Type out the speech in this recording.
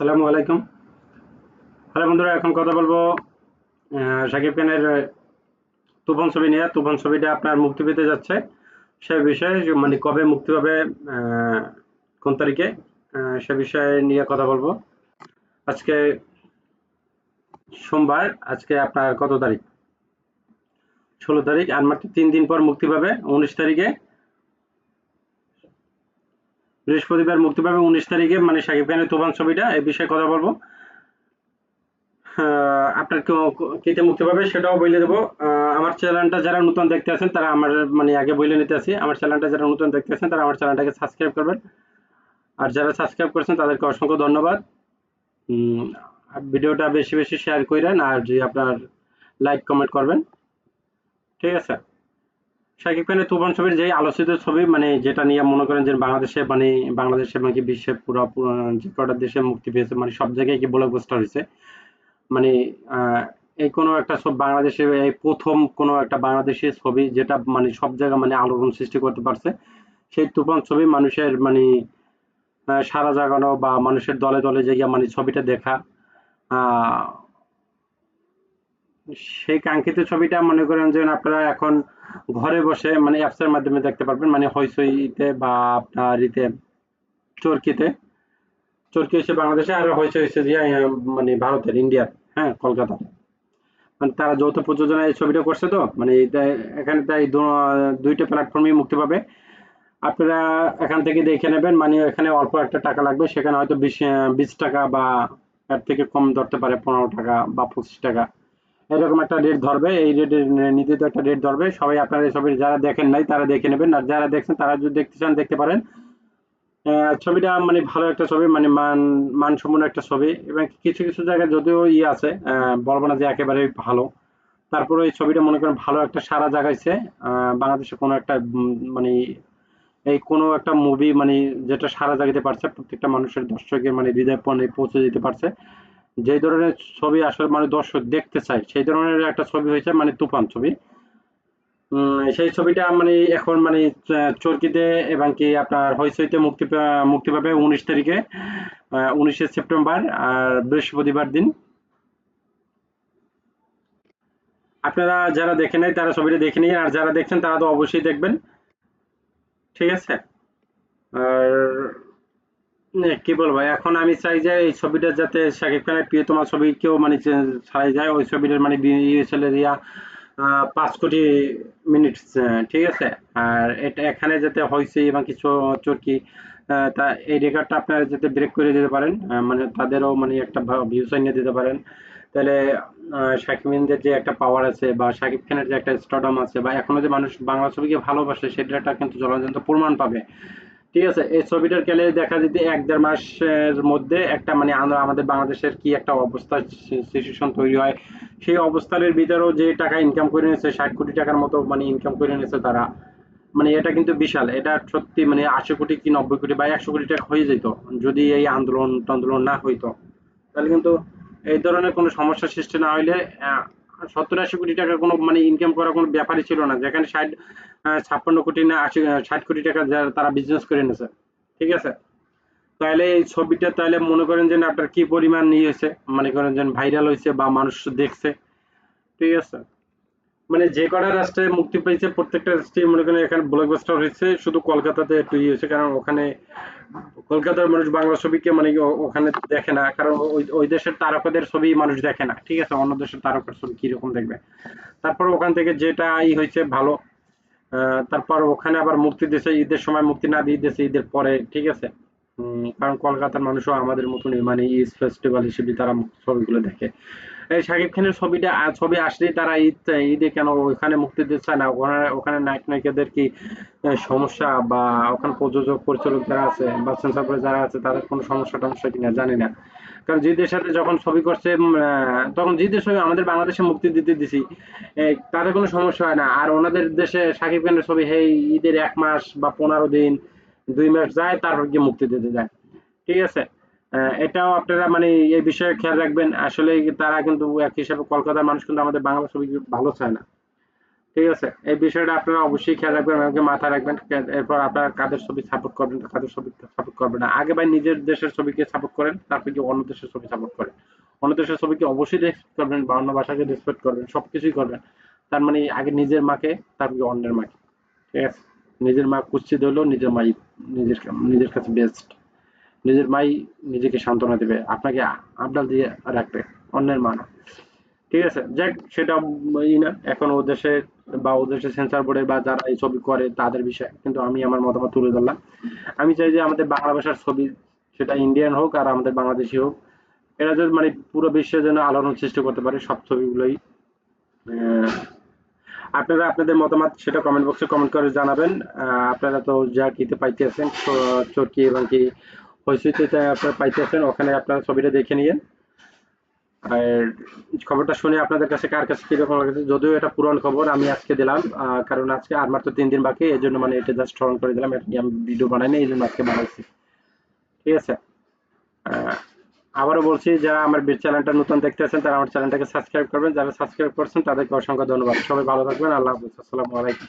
আসসালামু আলাইকুম। হ্যালো বন্ধুরা, এখন কথা বলব শাকিব খানের তুফান ছবি নিয়ে। তুফান ছবিটা আপনার মুক্তি পেতে যাচ্ছে। সে বিষয়ে মানে কবে মুক্তি পাবে কোন তারিখে সে বিষয়ে নিয়ে কথা বলব। আজকে সোমবার, আজকে আপনার কত তারিখ? ষোলো তারিখ, আর মাত্র তিন দিন পর মুক্তি পাবে, উনিশ তারিখে। বৃহস্পতিবার মুক্তি পাবে উনিশ তারিখে মানে শাকিব খানের তুফান ছবিটা এই বিষয়ে কথা বলব। আপনার কিতে মুক্তি পাবে সেটাও বলে দেবো। আমার চ্যানেলটা যারা নতুন দেখতে আছেন, তারা আমার মানে আগে বলে নিতে আছি, আমার চ্যানেলটা যারা নতুন দেখতে আছেন, তারা আমার চ্যানেলটাকে সাবস্ক্রাইব করবেন। আর যারা সাবস্ক্রাইব করেছেন, তাদেরকে অসংখ্য ধন্যবাদ। ভিডিওটা বেশি বেশি শেয়ার করেন আর আপনার লাইক কমেন্ট করবেন, ঠিক আছে? শাকিব খানের তুফান ছবির যে আলোচিত ছবি মানে যেটা নিয়ে মনে করেন যে বাংলাদেশে মানে বাংলাদেশে মানে বিশ্বে পুরো যে কটা দেশে মুক্তি পেয়েছে মানে সব জায়গায় কি ব্লকবাস্টার হয়েছে? মানে এই কোনো একটা সব বাংলাদেশে, এই প্রথম কোনো একটা বাংলাদেশি ছবি যেটা মানে সব জায়গায় মানে আলোড়ন সৃষ্টি করতে পারছে, সেই তুফান ছবি মানুষের মানে সারা জাগানো বা মানুষের দলে দলে জায়গা মানে ছবিটা দেখা সেই কাঙ্ক্ষিত ছবিটা মনে করেন যে আপনারা এখন ঘরে বসে মানে অ্যাপসের মাধ্যমে দেখতে পারবেন মানে হইচইতে বা আপনার ইতে, চরকিতে। চরকি হচ্ছে বাংলাদেশে আর হচ্ছে যে মানে ভারতের, ইন্ডিয়ার হ্যাঁ কলকাতার মানে তারা যৌথ প্রযোজনা এই ছবিটা করছে তো মানে এখানে তাই দুইটা প্ল্যাটফর্মে মুক্তি পাবে। আপনারা এখান থেকে দেখে নেবেন মানে এখানে অল্প একটা টাকা লাগবে, সেখানে হয়তো বিশ বিশ টাকা বা এর থেকে কম ধরতে পারে, পনেরো টাকা বা পঁচিশ টাকা। এরকম একটা রেট ধরবে, এই রেটের নির্ধারিত একটা রেট ধরবে। সবাই আপনারা এই ছবির যারা দেখেন নাই, তারা দেখে নেবেন। আর যারা দেখছেন, তারা যদি দেখতে চান, দেখতে পারেন। ছবিটা মানে ভালো একটা ছবি মানে মান, মানসম্পন্ন একটা ছবি। এবং কিছু কিছু জায়গায় যদিও ইয়ে আছে বলব না যে একেবারে ভালো। তারপরে এই ছবিটা মনে করেন ভালো একটা সারা জাগাইছে। বাংলাদেশে কোনো একটা মানে এই কোনো একটা মুভি মানে যেটা সারা জাগাতে পারছে, প্রত্যেকটা মানুষের দর্শকের মানে হৃদয় পৌঁছে যেতে পারছে। যে ধরনের ছবি আসলে মানে দর্শক দেখতে চায়, সেই ধরনের একটা ছবি হয়েছে মানে তুফান ছবি। সেই ছবিটা মানে এখন মানে চরকিতে এবং কি আপনার হইচইতে মুক্তি মুক্তি পাবে উনিশ তারিখে উনিশে সেপ্টেম্বর আর বৃহস্পতিবার দিন। আপনারা যারা দেখে নাই তারা ছবিটা দেখে নিন, আর যারা দেখছেন তারা তো অবশ্যই দেখবেন। ঠিক আছে? আর কি বলব, এখন আমি চাই যে এই ছবিটা যাতে শাকিব খানের প্রিয়তমা ছবি কেউ মানে ছাড়াই যায়, ওই ছবিটার মানে চলে দিয়া পাঁচ কোটি মিনিট ঠিক আছে? আর এটা এখানে যাতে হয়েছে এবং কিছু চরকি তা এই রেকর্ডটা আপনারা যাতে ব্রেক করে দিতে পারেন মানে তাদেরও মানে একটা ভিউস এনে দিতে পারেন। তাহলে শাকিবিনদের যে একটা পাওয়ার আছে বা শাকিব খানের যে একটা স্টরডম আছে বা এখনও যে মানুষ বাংলা ছবিকে ভালোবাসে সেটা কিন্তু জলজন্ত প্রমাণ পাবে। ঠিক আছে, এই ছবিটার গেলে দেখা যেতে এক দেড় মাসের মধ্যে একটা মানে আমাদের বাংলাদেশের কি একটা অবস্থা সিচুয়েশন তৈরি হয়। সেই অবস্থানের ভিতরেও যে টাকা ইনকাম করে নিয়েছে, ষাট কোটি টাকার মতো মানে ইনকাম করে নিয়েছে তারা মানে এটা কিন্তু বিশাল। এটা সত্যি মানে আশি কোটি কি নব্বই কোটি বা একশো কোটি টাকা হয়ে যেত, যদি এই আন্দোলন টান্দোলন না হইতো। তাহলে কিন্তু এই ধরনের কোনো সমস্যা সৃষ্টি না হইলে সত্তর আশি কোটি টাকা কোনো মানে ইনকাম করার কোনো ব্যাপারই ছিল না। যেখানে ষাট ছাপ্পান্ন কোটি না আশি ষাট কোটি টাকা তারা বিজনেস করে নিয়েছে ঠিক আছে? তাহলে এই ছবিটা তাহলে মনে করেন যে আপনার কি পরিমাণ নিয়েছে হয়েছে? মনে করেন যে ভাইরাল হয়েছে বা মানুষ দেখছে। ঠিক আছে? মানে যে কটা রাষ্ট্রে মুক্তি পেয়েছে, প্রত্যেকটা রাষ্ট্রে মনে করেন এখানে ব্লকবাস্টার হয়েছে, শুধু কলকাতাতে একটু ইয়ে হয়েছে, কারণ ওখানে কলকাতার মানুষ বাংলা ছবিকে মানে ওখানে দেখে না, কারণ ওই ওই দেশের তারকাদের ছবি মানুষ দেখে না, ঠিক আছে? অন্য দেশের তারকার ছবি কীরকম দেখবে? তারপর ওখান থেকে যেটা ই হয়েছে, ভালো তারপর ওখানে আবার মুক্তি দিয়েছে, ঈদের সময় মুক্তি না দিয়ে দিয়েছে, ঈদের পরে, ঠিক আছে? কারণ কলকাতার মানুষও আমাদের মতনই মানে ঈদ ফেস্টিভ্যাল হিসেবে তারা ছবিগুলো দেখে। এই শাকিব খানের ছবিটা ছবি আসলেই তারা ঈদ, ঈদে কেন ওখানে মুক্তি দিচ্ছে না? ওখানে ওখানে নায়ক নায়িকাদের কি সমস্যা বা ওখানে প্রযোজক, পরিচালক যারা আছে বা সেন্সর যারা আছে, তাদের কোনো সমস্যা টমস্যা কিনা জানি না। কারণ জিদের সাথে যখন ছবি করছে তখন জিদের ছবি আমাদের বাংলাদেশে মুক্তি দিতে দিছি। তাদের কোনো সমস্যা হয় না। আর ওনাদের দেশে শাকিব খানের ছবি hey ঈদের এক মাস বা পনেরো দিন দুই মাস যায় তারপর গিয়ে মুক্তি দিতে যায়। ঠিক আছে? এটাও আপনারা মানে এই বিষয়ে খেয়াল রাখবেন। আসলে তারা কিন্তু এক হিসাবে কলকাতার মানুষ কিন্তু আমাদের বাংলা ছবি ভালো চায় না। ঠিক ঠিক আছে? এই বিষয়টা আপনারা অবশ্যই খেয়াল রাখবেন, আমাকে মাথায় রাখবেন। এরপর আপনারা কাদের ছবি সাপোর্ট করবেন, কাদের ছবি সাপোর্ট করবেন না? আগে ভাই নিজের দেশের ছবিকে সাপোর্ট করেন, তারপর কি অন্য দেশের ছবি সাপোর্ট করেন। অন্য দেশের ছবিকে অবশ্যই রেসপেক্ট করবেন, বা অন্য ভাষাকে রেসপেক্ট করবেন, সবকিছুই করবেন। তার মানে আগে নিজের মাকে, তারপর অন্যের মাকে। ঠিক আছে? নিজের মা কুচ্ছিত হলেও নিজের মাই নিজের নিজের কাছে বেস্ট নিজের মাই নিজেকে সান্ত্বনা দেবে, আপনাকে আবদাল দিয়ে রাখবে, অন্যের মা ঠিক আছে, যাক, সেটা ই না, এখন ও দেশে বা ও দেশে সেন্সার বোর্ডে বা যারা এই ছবি করে তাদের বিষয়, কিন্তু আমি আমার মতামত তুলে ধরলাম। আমি চাই যে আমাদের বাংলা ভাষার ছবি সেটা ইন্ডিয়ান হোক আর আমাদের বাংলাদেশি হোক, এরা যদি মানে পুরো বিশ্বের জন্য আলোড়ন সৃষ্টি করতে পারে সব ছবিগুলোই। আপনারা আপনাদের মতামত সেটা কমেন্ট বক্সে কমেন্ট করে জানাবেন। আপনারা তো যা কিতে পাইতেছেন চরকি এবং কি হইসিতে আপনারা পাইতেছেন, ওখানে আপনারা ছবিটা দেখে নিয়েন। আর খবরটা শুনে আপনাদের কাছে কার কাছে কীরকম লাগছে, যদিও এটা পুরনো খবর, আমি আজকে দিলাম কারণ আজকে আর মাত্র তিন দিন বাকি এই জন্য মানে এটা জাস্ট স্মরণ করে দিলাম, এটা আমি ভিডিও বানাইনি এই জন্য আজকে বানাইছি। ঠিক আছে? আবারও বলছি, যারা আমার চ্যানেলটা নতুন দেখতে আছেন তারা আমার চ্যানেলটাকে সাবস্ক্রাইব করবেন। যারা সাবস্ক্রাইব করছেন, তাদেরকে অসংখ্য ধন্যবাদ। সবাই ভালো থাকবেন। আল্লাহ হাফিজ। আসসালামু আলাইকুম।